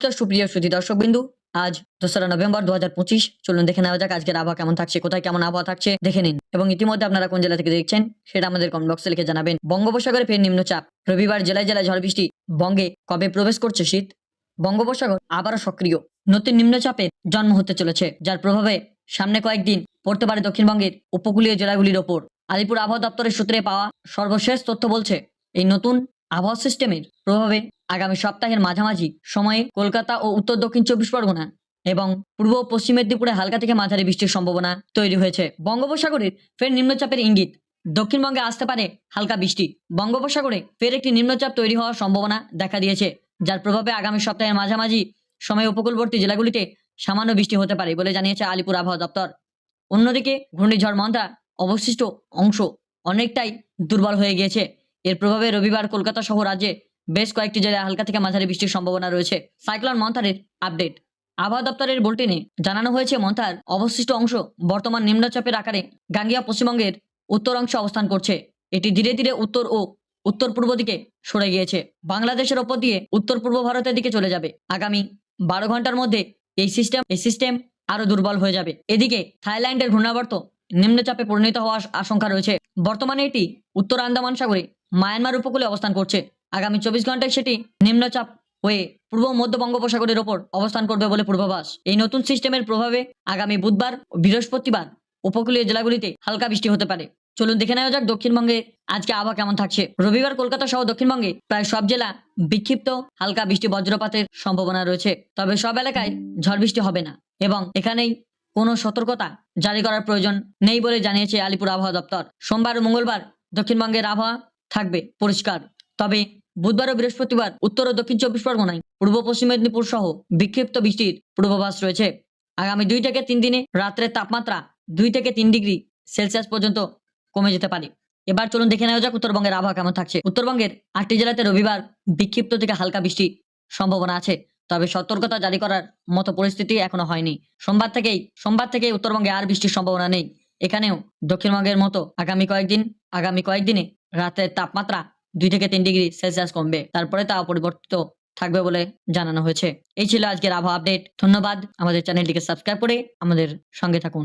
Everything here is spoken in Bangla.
তো সুপ্রিয় সুধী দর্শক বিন্দু আজ দোসরা নভেম্বর দু হাজার পঁচিশ। চলুন দেখে নেওয়া যাক আজকের আবহাওয়া কেমন থাকছে, কোথায় কেমন আবহাওয়া থাকছে, দেখে নিন। এবং ইতিমধ্যে আপনারা কোন জেলা থেকে দেখছেন, সেটা আমাদের কমেন্ট বক্সে লিখে জানাবেন। বঙ্গোপসাগরে ফের নিম্নচাপ। রবিবার জেলায় জেলায় ঝড় বৃষ্টি। বঙ্গে কবে প্রবেশ করছে শীত? বঙ্গোপসাগর আবারও সক্রিয়। নতুন নিম্নচাপের জন্ম হতে চলেছে, যার প্রভাবে সামনে কয়েকদিন পড়তে পারে দক্ষিণবঙ্গের উপকূলীয় জেলাগুলির ওপর। আলিপুর আবহাওয়া দপ্তরের সূত্রে পাওয়া সর্বশেষ তথ্য বলছে, এই নতুন আবহাওয়া সিস্টেমের প্রভাবে আগামী সপ্তাহের মাঝামাঝি সময়ে কলকাতা ও উত্তর দক্ষিণ চব্বিশ পরগনা এবং পূর্ব ও পশ্চিম মেদিনীপুরে হালকা থেকে মাঝারি বৃষ্টির সম্ভাবনা তৈরি হয়েছে। বঙ্গোপসাগরের ফের নিম্নচাপের ইঙ্গিত। দক্ষিণবঙ্গে আসতে পারে হালকা বৃষ্টি। বঙ্গোপসাগরে ফের একটি নিম্নচাপ তৈরি হওয়ার সম্ভাবনা দেখা দিয়েছে, যার প্রভাবে আগামী সপ্তাহের মাঝামাঝি সময়ে উপকূলবর্তী জেলাগুলিতে সামান্য বৃষ্টি হতে পারে বলে জানিয়েছে আলিপুর আবহাওয়া দপ্তর। অন্যদিকে ঘূর্ণিঝড় মন্দা অবশিষ্ট অংশ অনেকটাই দুর্বল হয়ে গিয়েছে। এর প্রভাবে রবিবার কলকাতা সহ রাজ্যে বেশ কয়েকটি জেলায় হালকা থেকে মাঝারি বৃষ্টির সম্ভাবনা রয়েছে। সাইক্লোন মন্থারের আপডেট। আবহাওয়া দপ্তরের বুলেটিনে জানানো হয়েছে, মন্থার অবশিষ্ট অংশ বর্তমান নিম্নচাপের আকারে গাঙ্গিয়া পশ্চিমবঙ্গের উত্তর অংশে অবস্থান করছে। এটি ধীরে ধীরে উত্তর ও উত্তর পূর্ব দিকে সরে গিয়েছে। বাংলাদেশের ওপর দিয়ে উত্তর পূর্ব ভারতের দিকে চলে যাবে। আগামী বারো ঘণ্টার মধ্যে এই সিস্টেম এই সিস্টেম আরও দুর্বল হয়ে যাবে। এদিকে থাইল্যান্ডের ঘূর্ণাবর্ত নিম্নচাপে পরিণত হওয়ার আশঙ্কা রয়েছে। বর্তমানে এটি উত্তর আন্দামান সাগরে মায়ানমার উপকূলে অবস্থান করছে। আগামী চব্বিশ ঘন্টায় সেটি নিম্নচাপ হয়ে পূর্ব মধ্য বঙ্গোপসাগরের ওপর অবস্থান করবে বলে পূর্বাভাস। এই নতুন সিস্টেমের প্রভাবে আগামী বুধবার বৃহস্পতিবার উপকূলীয় জেলাগুলিতে হালকা বৃষ্টি হতে পারে। চলুন দেখে নেওয়া যাক দক্ষিণবঙ্গে আজকে আবহাওয়া কেমন থাকছে। রবিবার কলকাতা সহ দক্ষিণবঙ্গে প্রায় সব জেলা বিক্ষিপ্ত হালকা বৃষ্টি বজ্রপাতের সম্ভাবনা রয়েছে। তবে সব এলাকায় ঝড় বৃষ্টি হবে না এবং এখানেই কোনো সতর্কতা জারি করার প্রয়োজন নেই বলে জানিয়েছে আলিপুর আবহাওয়া দপ্তর। সোমবার ও মঙ্গলবার দক্ষিণবঙ্গের আবহাওয়া থাকবে, পরিষ্কার। তবে বুধবার ও বৃহস্পতিবার উত্তর ও দক্ষিণ চব্বিশ পরগনায়, পূর্ব পশ্চিম মেদিনীপুর সহ বিক্ষিপ্ত বৃষ্টির পূর্বাভাস রয়েছে। আগামী দুই থেকে তিন দিনে রাত্রের তাপমাত্রা দুই থেকে তিন ডিগ্রি সেলসিয়াস পর্যন্ত কমে যেতে পারে। এবার চলুন দেখে নেওয়া যাক উত্তরবঙ্গের আবহাওয়া কেমন থাকছে। উত্তরবঙ্গের আটটি জেলাতে রবিবার বিক্ষিপ্ত থেকে হালকা বৃষ্টির সম্ভাবনা আছে, তবে সতর্কতা জারি করার মতো পরিস্থিতি এখনও হয়নি। সোমবার থেকেই সোমবার থেকেই উত্তরবঙ্গে আর বৃষ্টির সম্ভাবনা নেই। এখানেও দক্ষিণবঙ্গের মতো আগামী কয়েকদিন, আগামী কয়েকদিনে রাতের তাপমাত্রা দুই থেকে তিন ডিগ্রি সেলসিয়াস কমবে। তারপরে তা অপরিবর্তিত থাকবে বলে জানানো হয়েছে। এই ছিল আজকের আবহাওয়া আপডেট। ধন্যবাদ। আমাদের চ্যানেলটিকে সাবস্ক্রাইব করে আমাদের সঙ্গে থাকুন।